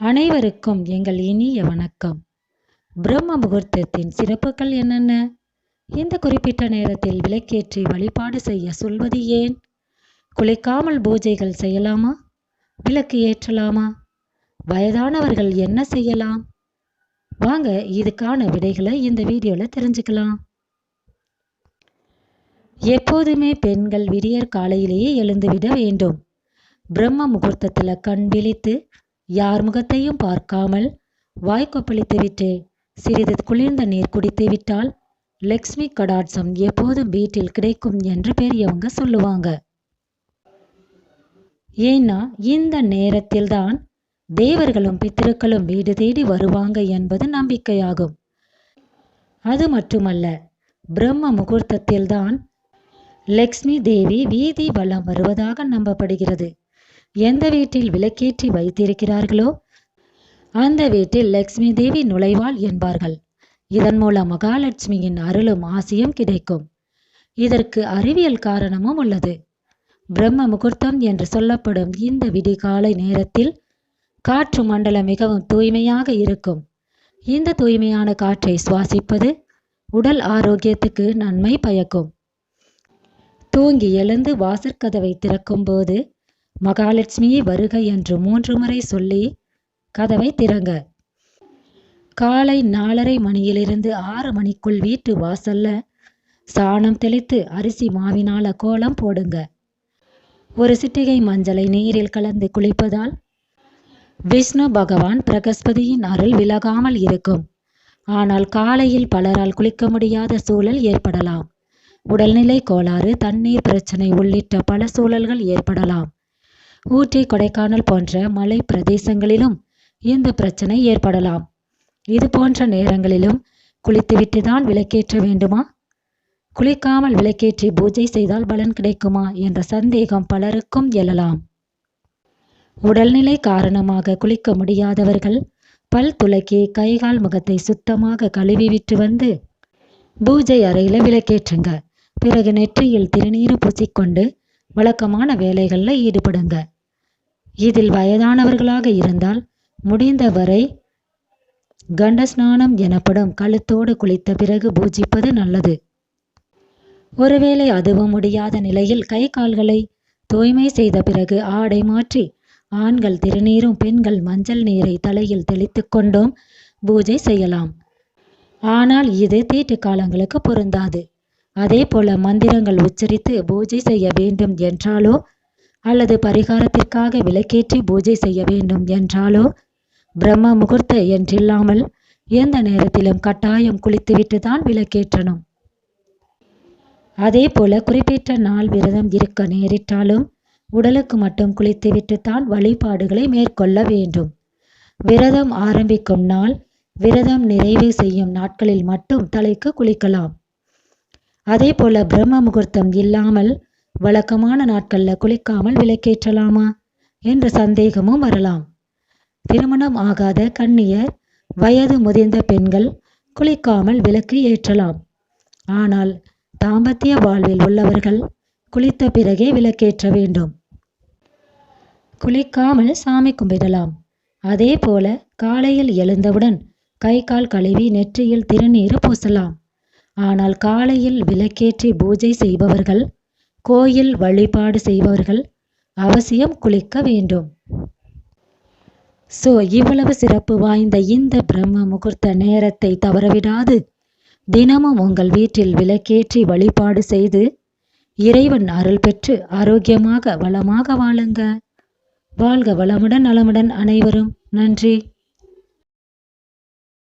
அனைவருக்கும் எங்கள் இனிய வணக்கம். பிரம்ம முகூர்த்தத்தின் சிறப்புகள் என்னென்ன? இந்த குறிப்பிட்ட நேரத்தில் விளக்கேற்றி வழிபாடு செய்ய சொல்வது ஏன்? குளிக்காமல் பூஜைகள் செய்யலாமா? விளக்கு ஏற்றலாமா? வயதானவர்கள் என்ன செய்யலாம்? வாங்க இதுக்கான விடைகளை இந்த வீடியோவில் தெரிஞ்சுக்கலாம். எப்போதுமே பெண்கள் விடியற் காலையிலேயே எழுந்துவிட வேண்டும். பிரம்ம முகூர்த்தத்தில் கண் விழித்து யார் முகத்தையும் பார்க்காமல் வாய்க்கொப்பளித்துவிட்டு சிறிது குளிர்ந்த நீர் குடித்து விட்டால் லக்ஷ்மி கடாட்சம் எப்போதும் வீட்டில் கிடைக்கும் என்று பெரியவங்க சொல்லுவாங்க. ஏன்னா இந்த நேரத்தில்தான் தேவர்களும் பித்திருக்களும் வீடு தேடி வருவாங்க என்பது நம்பிக்கையாகும். அது மட்டுமல்ல பிரம்ம முகூர்த்தத்தில்தான் லக்ஷ்மி தேவி வீதி வலம் வருவதாக நம்பப்படுகிறது. எந்த வீட்டில் விளக்கேற்றி வைத்திருக்கிறார்களோ அந்த வீட்டில் லக்ஷ்மி தேவி நுழைவாள் என்பார்கள். இதன் மூலம் மகாலட்சுமியின் அருளும் ஆசியும் கிடைக்கும். இதற்கு அறிவியல் காரணமும் உள்ளது. பிரம்ம முகூர்த்தம் என்று சொல்லப்படும் இந்த விடிகாலை நேரத்தில் காற்று மண்டலம் மிகவும் தூய்மையாக இருக்கும். இந்த தூய்மையான காற்றை சுவாசிப்பது உடல் ஆரோக்கியத்துக்கு நன்மை பயக்கும். தூங்கி எழுந்து வாசற்கதவை திறக்கும்போது மகாலட்சுமி வருக என்று மூன்று முறை சொல்லி கதவை திறங்க. காலை நாலரை மணியிலிருந்து ஆறு மணிக்குள் வீட்டு வாசல்ல சாணம் தெளித்து அரிசி மாவினால கோலம் போடுங்க. ஒரு சிட்டிகை மஞ்சளை நீரில் கலந்து குளிப்பதால் விஷ்ணு பகவான் பிரகஸ்பதியின் அருள் விலகாமல் இருக்கும். ஆனால் காலையில் பலரால் குளிக்க முடியாத சூழல் ஏற்படலாம். உடல்நிலை கோளாறு தண்ணீர் பிரச்சனை உள்ளிட்ட பல சூழல்கள் ஏற்படலாம். ஊட்டி கொடைக்கானல் போன்ற மலை பிரதேசங்களிலும் இந்த பிரச்சனை ஏற்படலாம். இது போன்ற நேரங்களிலும் குளித்துவிட்டு தான் விளக்கேற்ற வேண்டுமா? குளிக்காமல் விளக்கேற்றி பூஜை செய்தால் பலன் கிடைக்குமா என்ற சந்தேகம் பலருக்கும் எழலாம். உடல்நிலை காரணமாக குளிக்க முடியாதவர்கள் பல் துலக்கி கைகால் முகத்தை சுத்தமாக கழுவிவிட்டு வந்து பூஜை அறையில் விளக்கேற்றுங்க. பிறகு நெற்றியில் திருநீர் பூசிக்கொண்டு வழக்கமான வேலைகளில் ஈடுபடுங்க. இதில் வயதானவர்களாக இருந்தால் முடிந்தவரை கண்டஸ்நானம் எனப்படும் கழுத்தோடு குளித்த பிறகு பூஜிப்பது நல்லது. ஒருவேளை அதுவும் முடியாத நிலையில் கை கால்களை தூய்மை செய்த பிறகு ஆடை மாற்றி ஆண்கள் திருநீரும் பெண்கள் மஞ்சள் நீரை தலையில் தெளித்து கொண்டும் பூஜை செய்யலாம். ஆனால் இது தீட்டு காலங்களுக்கு பொருந்தாது. அதே போல மந்திரங்கள் உச்சரித்து பூஜை செய்ய வேண்டும் என்றாலோ அல்லது பரிகாரத்திற்காக விளக்கேற்றி பூஜை செய்ய வேண்டும் என்றாலோ? பிரம்ம முகூர்த்த என்றில்லாமல் எந்த நேரத்திலும் கட்டாயம் குளித்துவிட்டு தான் விளக்கேற்றணும். அதே போல குறிப்பிட்ட நாள் விரதம் இருக்க நேரிட்டாலும் உடலுக்கு மட்டும் குளித்துவிட்டு தான் வழிபாடுகளை மேற்கொள்ள வேண்டும். விரதம் ஆரம்பிக்கும் நாள் விரதம் நிறைவு செய்யும் நாட்களில் மட்டும் தலைக்கு குளிக்கலாம். அதே போல பிரம்ம முகூர்த்தம் இல்லாமல் வழக்கமான நாட்களில் குளிக்காமல் விளக்கேற்றலாமா? என்ற சந்தேகமும் வரலாம். திருமணம் ஆகாத கண்ணியர் வயது முதிர்ந்த பெண்கள் குளிக்காமல் விளக்கு ஏற்றலாம். ஆனால் தாம்பத்திய வாழ்வில் உள்ளவர்கள் குளித்த பிறகே விளக்கேற்ற வேண்டும். குளிக்காமல் சாமி கும்பிடலாம். அதே போல காலையில் எழுந்தவுடன் கை கால் கழுவி நெற்றியில் திருநீர் பூசலாம். ஆனால் காலையில் விளக்கேற்றி பூஜை செய்பவர்கள் கோயில் வழிபாடு செய்பவர்கள் அவசியம் குளிக்க வேண்டும். ஸோ இவ்வளவு சிறப்பு வாய்ந்த இந்த பிரம்ம முகூர்த்த நேரத்தை தவறவிடாது. தினமும் உங்கள் வீட்டில் விளக்கேற்றி வழிபாடு செய்து இறைவன் அருள் பெற்று ஆரோக்கியமாக வளமாக வாழுங்க. வாழ்க வளமுடன் நலமுடன் அனைவரும். நன்றி.